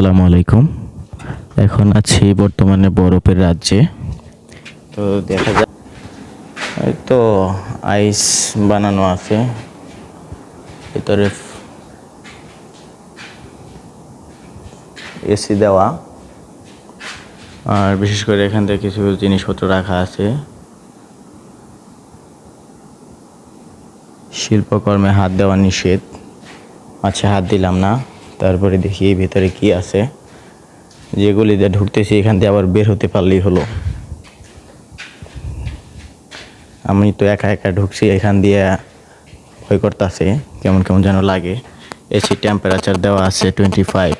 আসসালামু আলাইকুম। এখন আছি বর্তমানে বরফের রাজ্যে। তো দেখা যায় এই তো আইস বানানো আছে। ভিতরে এসি দেওয়া। আর বিশেষ করে এখান থেকে কিছু জিনিসপত্র রাখা আছে। শিল্পকর্মে হাত দেওয়া নিষেধ। মাছে হাত দিলাম না। তারপরে দেখি এই ভেতরে কি আছে। যেগুলি দিয়ে ঢুকতেছি, এখান থেকে আবার বের হতে পারলেই হলো। আমি তো একা একা ঢুকছি, এখান দিয়ে ভয় করতেছে, কেমন কেমন যেন লাগে। এসি টেম্পারেচার দেওয়া আছে টোয়েন্টি ফাইভ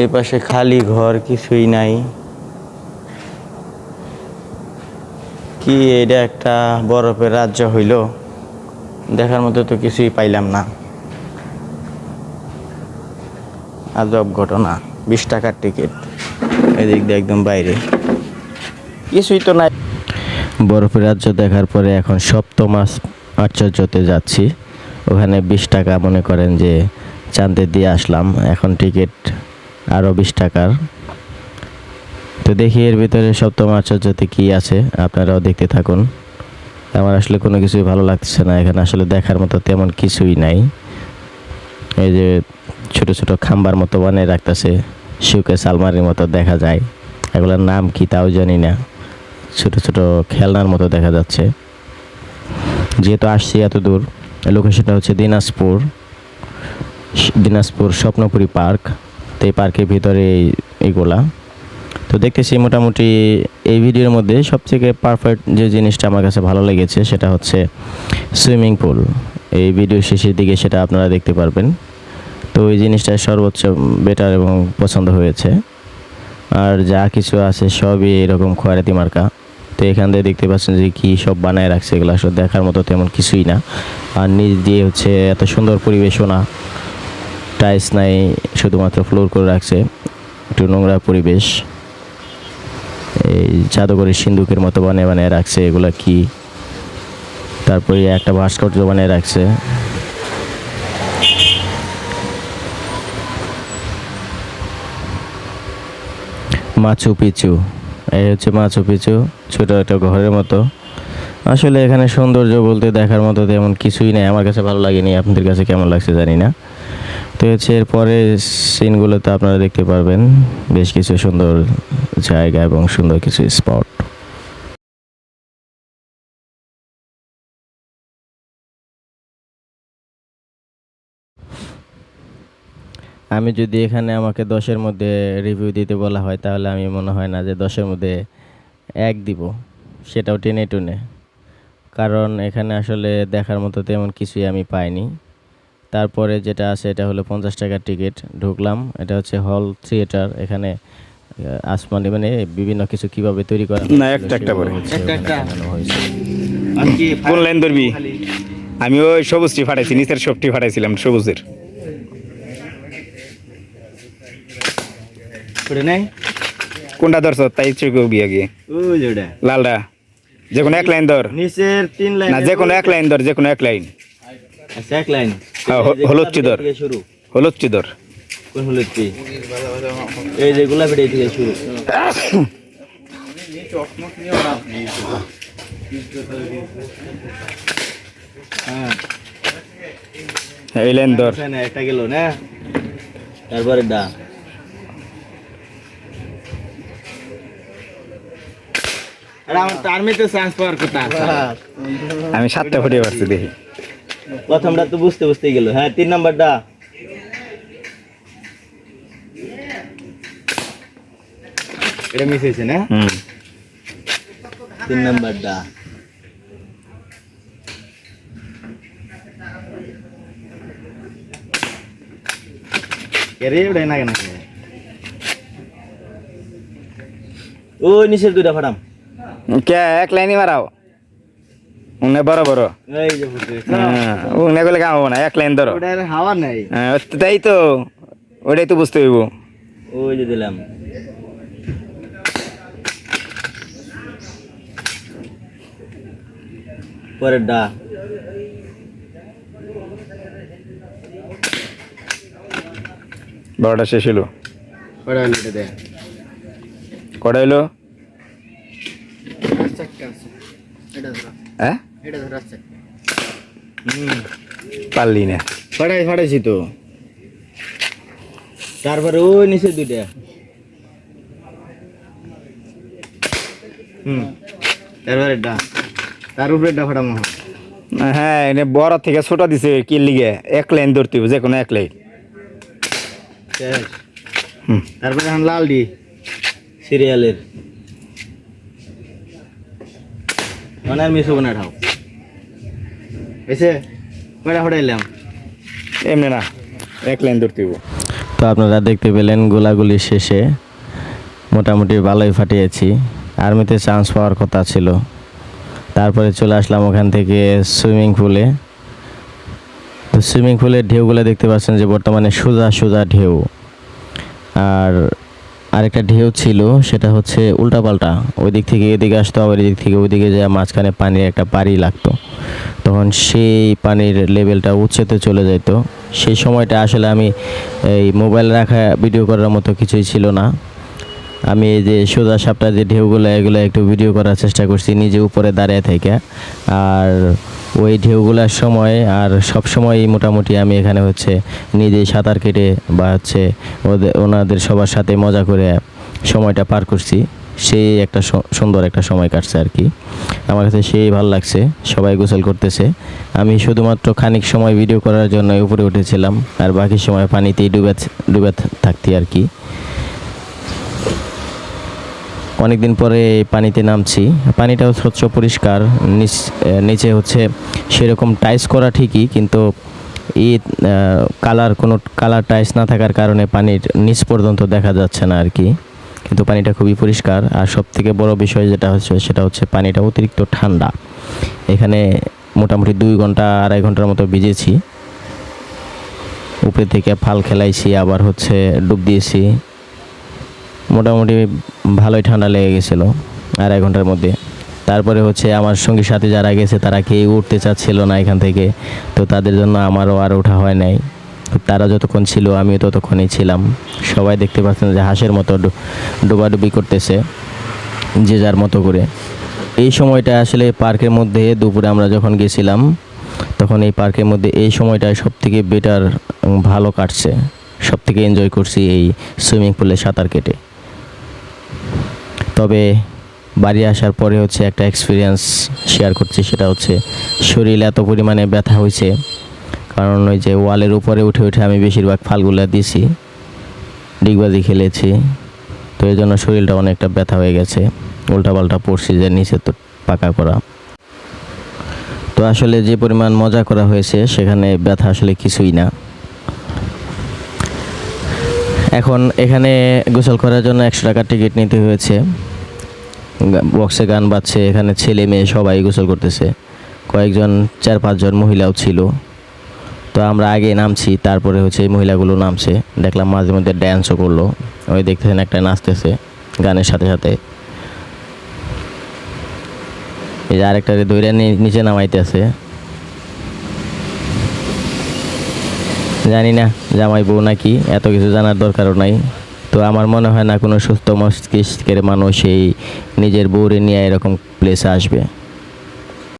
এই পাশে খালি ঘর কিছুই নাই। কি এটা একটা বরফের রাজ্য হইল? দেখার মতো তো কিছুই পাইলাম না। আজব ঘটনা, বিশ টাকার টিকিট। এদিক দিয়ে একদম বাইরে। কিছুই তো নাই। বরফের রাজ্য দেখার পরে এখন সপ্তম আশ্চর্যতে যাচ্ছি। ওখানে বিশ টাকা মনে করেন যে চাঁদে দিয়ে আসলাম। এখন টিকিট আরও বিশ টাকার। তো দেখি এর ভিতরে সপ্তম আশ্চর্যতে কী আছে, আপনারাও দেখতে থাকুন। আমার আসলে কোনো কিছুই ভালো লাগছে না, এখানে আসলে দেখার মতো তেমন কিছুই নাই। এই যে ছোট ছোট খাম্বার মতো বানিয়ে রাখতেছে শুকে সালমারির মতো দেখা যায়। এগুলোর নাম কি তাও জানি না, ছোট ছোট খেলনার মতো দেখা যাচ্ছে। যেহেতু আসছি এত দূর লোকেশনটা হচ্ছে দিনাজপুর দিনাজপুর স্বপ্নপুরী পার্ক। তো এই পার্কের ভিতরে এই- এইগুলা তো দেখতেছি মোটামুটি এই ভিডিওর মধ্যে সবথেকে পারফেক্ট যে জিনিসটা আমার কাছে ভালো লেগেছে সেটা হচ্ছে সুইমিং পুল। এই ভিডিও শেষের দিকে সেটা আপনারা দেখতে পারবেন। তো এই জিনিসটা সর্বোচ্চ বেটার এবং পছন্দ হয়েছে। আর যা কিছু আছে সবই এরকম খয়রাতি মার্কা। তো এখান থেকে দেখতে পাচ্ছেন যে কি সব বানায় রাখছে এগুলো। আসলে দেখার মতো তেমন কিছুই না। আর নিচ দিয়ে হচ্ছে এত সুন্দর পরিবেশও না। টাইলস নাই শুধুমাত্র ফ্লোর করে রাখছে একটু নোংরা পরিবেশ। এই জাদুঘরের সিন্ধুকের মতো বানিয়ে বানিয়ে রাখছে, এগুলা কি? তারপরে একটা ভাস্কর্য বানিয়ে রাখছে। মাছু পিচু, এই হচ্ছে মাছু পিচু, ছোট একটা ঘরের মতো। আসলে এখানে সৌন্দর্য বলতে দেখার মতো তেমন কিছুই নেই, আমার কাছে ভালো লাগেনি, আপনাদের কাছে কেমন লাগছে জানি না। তো হচ্ছে এরপরে সিনগুলোতে আপনারা দেখতে পারবেন বেশ কিছু সুন্দর জায়গা এবং সুন্দর কিছু স্পট। আমি যদি এখানে আমাকে দশের মধ্যে রিভিউ দিতে বলা হয়, তাহলে আমি মনে হয় না যে দশের মধ্যে এক দিব। সেটাও টেনে টুনে। কারণ এখানে আসলে দেখার মতো তেমন কিছুই আমি পাইনি। তারপরে যেটা আছে এটা হলো পঞ্চাশ টাকার টিকিট ঢুকলাম। এটা হচ্ছে হল থিয়েটার এখানে আসমানি মানে বিভিন্ন কিছু কীভাবে তৈরি করা না, একটা একটা করে। কোন লাইন ধরবি? আমি ওই সবুজটি ফাটাইছি নিচের সবটি ফাটাইছিলাম সবুজের। কোনটা ধরছ? তাই চোখ গিয়ে গিয়ে। ওই যে ওটা। লালটা। যে কোনো এক লাইন ধর। নিচের তিন লাইন না যে কোনো এক লাইন ধর যে কোনো এক লাইন আচ্ছা এক লাইন হলুদ চিদর। থেকে শুরু হলুদ ধর কোন হলুদ কি? এই যে গোলাপি থেকে শুরু। হ্যাঁ এই লাইন ধর এখানে একটা গেল না? তারপরে ডা আমি সাতটা ফুটে পারছি দেখি। প্রথমটা তো বুঝতে বুঝতে গেল। হ্যাঁ তিন নাম্বারটা। এটা মিস হয়েছে না? তিন নাম্বারটা। এরে ওটা না কেন ওই নিচের দুইটা ফাটাম। কে এক লাইনই মারাও। উনে বড় বড়। হ্যাঁ, উনে গেলে কাম না এক লাইন ধরো। হ্যাঁ তাই তো ওটাই তো বুঝতে পারব ওই যে দিলাম। ডা। বড়টা শেষ হলো কটা হইল? এটা হ্যাঁ পারলি না। ফাটাই ফাটাইছি তো। তারপরে ওই নিচে দুইটা। হুম। তারপরে ডা তার উপরে ডা ফাটামো। হ্যাঁ এনে বড় থেকে ছোট দিছে কি লিগে? এক লাইন ধরতে হবে যে কোনো এক লাইন তারপরে এখন লাল ডি সিরিয়ালের। মানে আর মিস হব না ঠাও কয়টা এমনি না এক লাইন ধরতে তো আপনারা দেখতে পেলেন গোলাগুলি শেষে মোটামুটি ভালোই ফাটিয়েছি। আর্মিতে চান্স পাওয়ার কথা ছিল। তারপরে চলে আসলাম ওখান থেকে সুইমিং পুলে। তো সুইমিং পুলের ঢেউগুলো দেখতে পাচ্ছেন যে বর্তমানে সোজা সোজা ঢেউ। আর আরেকটা ঢেউ ছিল, সেটা হচ্ছে উল্টাপাল্টা ওই দিক থেকে এদিকে আসতো, আবার এদিক থেকে ওইদিকে যায়, মাঝখানে পানির একটা পাড়ি লাগতো। তখন সেই পানির লেভেলটা উচ্ছেতে চলে যেত সেই সময়টা আসলে আমি এই মোবাইল রাখা, ভিডিও করার মতো কিছুই ছিল না। আমি এই যে সোজা সাপটা, যে ঢেউগুলো, এগুলো একটু ভিডিও করার চেষ্টা করছি, নিজে উপরে দাঁড়িয়ে থেকে। আর ওই ঢেউগুলোর সময় আর সব সময় মোটামুটি আমি এখানে হচ্ছে নিজেই সাঁতার কেটে বা হচ্ছে ওদের ওনাদের সবার সাথে মজা করে সময়টা পার করছি। সেই একটা সুন্দর একটা সময় কাটছে আর কি। আমার কাছে সেই ভালো লাগছে, সবাই গোসল করতেছে। আমি শুধুমাত্র খানিক সময় ভিডিও করার জন্য উপরে উঠেছিলাম, আর বাকি সময় পানিতেই ডুবে ডুবে থাকতি আর কি। অনেকদিন পরে পানিতে নামছি। পানিটাও স্বচ্ছ, পরিষ্কার, নিচ হচ্ছে সেরকম টাইস করা ঠিকই, কিন্তু ই কালার কোনো কালার টাইস না থাকার কারণে পানির নিচ পর্যন্ত দেখা যাচ্ছে না আর কি। কিন্তু পানিটা খুবই পরিষ্কার। আর সব থেকে বড় বিষয় যেটা হচ্ছে, সেটা হচ্ছে পানিটা অতিরিক্ত ঠান্ডা। এখানে মোটামুটি দুই ঘণ্টা, আড়াই ঘণ্টার মতো ভিজেছি। উপরে থেকে ফাল খেলাইছি, আবার হচ্ছে ডুব দিয়েছি। মোটামুটি ভালোই ঠান্ডা লেগে গেছিল, আড়াই ঘণ্টার মধ্যে। তারপরে হচ্ছে আমার সঙ্গী সাথে যারা গেছে, তারা কেউ উঠতে চাচ্ছিল না এখান থেকে। তো তাদের জন্য আমারও আর ওঠা হয় নাই। তারা যতক্ষণ ছিল, আমিও ততক্ষণই ছিলাম। সবাই দেখতে পাচ্ছেন যে হাঁসের মতো ডুবাডুবি করতেছে, যে যার মতো করে। এই সময়টা আসলে পার্কের মধ্যে দুপুরে আমরা যখন গেছিলাম, তখন এই পার্কের মধ্যে এই সময়টা সব থেকে বেটার ভালো কাটছে। সব থেকে এনজয় করছি এই সুইমিং পুলে সাঁতার কেটে। তবে বাড়ি আসার পরে হচ্ছে একটা এক্সপিরিয়েন্স শেয়ার করছি, সেটা হচ্ছে শরীর এত পরিমাণে ব্যথা হয়েছে। কারণ ওই যে ওয়ালের উপরে উঠে উঠে আমি বেশিরভাগ ফালগুলো দিছি, ডিগবাজি খেলেছি, তো এই জন্য শরীরটা অনেকটা ব্যথা হয়ে গেছে। উল্টাপাল্টা পড়ছি যে নিচে তো পাকা করা। তো আসলে যে পরিমাণ মজা করা হয়েছে, সেখানে ব্যথা আসলে কিছুই না। এখন এখানে গোসল করার জন্য একশো টাকার টিকিট নিতে হয়েছে। বক্সে গান বাজছে, এখানে ছেলে মেয়ে সবাই গোসল করতেছে। কয়েকজন, চার পাঁচজন মহিলাও ছিল। তো আমরা আগে নামছি, তারপরে হচ্ছে এই মহিলাগুলো নামছে। দেখলাম মাঝে মধ্যে ড্যান্সও করল। ওই দেখতেছেন একটা নাচতেছে গানের সাথে সাথে। এই যে আরেকটা দইরা নিচে নামাইতেছে। জানি না, জামাই বউ নাকি, এত কিছু জানার দরকারও নাই। তো আমার মনে হয় না কোনো সুস্থ মস্তিষ্কের মানুষ এই নিজের বউরে নিয়ে এরকম প্লেসে আসবে।